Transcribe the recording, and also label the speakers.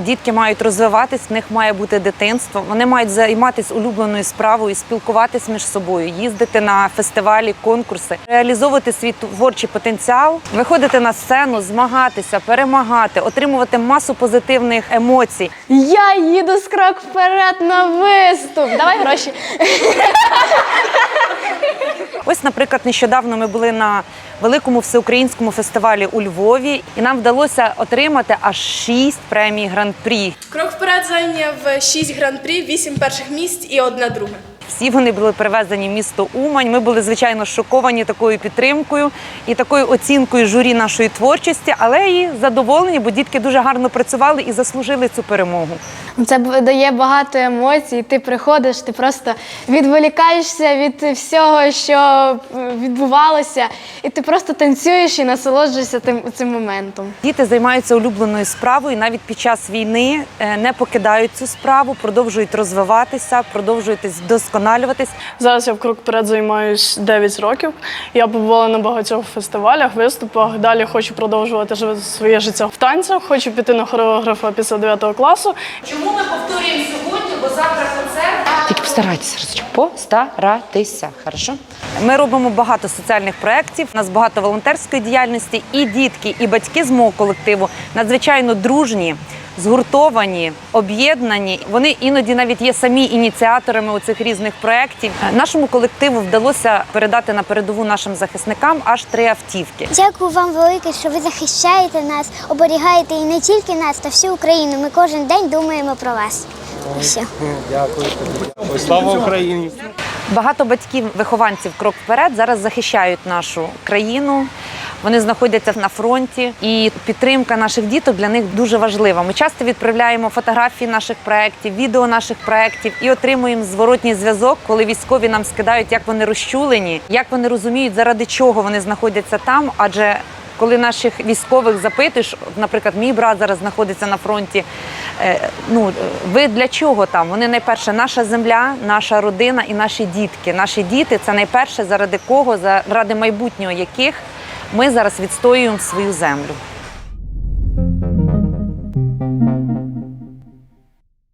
Speaker 1: Дітки мають розвиватись, в них має бути дитинство. Вони мають займатися улюбленою справою, спілкуватись між собою, їздити на фестивалі, конкурси, реалізовувати свій творчий потенціал, виходити на сцену, змагатися, перемагати, отримувати масу позитивних емоцій.
Speaker 2: Я їду з крок вперед на виступ. Давай гроші.
Speaker 1: Ось, наприклад, нещодавно ми були на великому всеукраїнському фестивалі у Львові, і нам вдалося отримати аж шість премій гран-прі.
Speaker 3: Крок вперед зайняв шість гран-прі, вісім перших місць і одна друге.
Speaker 1: Всі вони були привезені в місто Умань. Ми були звичайно шоковані такою підтримкою і такою оцінкою журі нашої творчості, але і задоволені, бо дітки дуже гарно працювали і заслужили цю перемогу.
Speaker 2: Це дає багато емоцій. Ти приходиш, ти просто відволікаєшся від всього, що відбувалося, і ти просто танцюєш і насолоджуєшся тим цим моментом.
Speaker 1: Діти займаються улюбленою справою, і навіть під час війни е, не покидають цю справу, продовжують розвиватися, продовжують вдосконалюватись.
Speaker 4: Зараз я в крок перед займаюсь 9 років. Я побувала на багатьох фестивалях, виступах. Далі хочу продовжувати своє життя в танцях. Хочу піти на хореографа після 9 класу.
Speaker 1: Чому ми повторюємо сьогодні, бо завтра концерт? Тільки постарайтеся, Розочка, постаратися, хорошо? Ми робимо багато соціальних проєктів, у нас багато волонтерської діяльності, і дітки, і батьки з мого колективу надзвичайно дружні. Згуртовані, об'єднані. Вони іноді навіть є самі ініціаторами у цих різних проєктів. Нашому колективу вдалося передати на передову нашим захисникам аж три автівки.
Speaker 5: Дякую вам велике, що ви захищаєте нас, оберігаєте і не тільки нас, та всю Україну. Ми кожен день думаємо про вас. І все.
Speaker 6: Слава Україні!
Speaker 1: Багато батьків, вихованців крок вперед зараз захищають нашу країну. Вони знаходяться на фронті, і підтримка наших діток для них дуже важлива. Ми часто відправляємо фотографії наших проєктів, відео наших проєктів і отримуємо зворотній зв'язок, коли військові нам скидають, як вони розчулені, як вони розуміють, заради чого вони знаходяться там. Адже коли наших військових запитуєш, наприклад, мій брат зараз знаходиться на фронті. Е, Ну ви для чого там? Вони найперше наша земля, наша родина і наші дітки. Наші діти це найперше, заради кого, заради майбутнього яких ми зараз відстоюємо свою землю.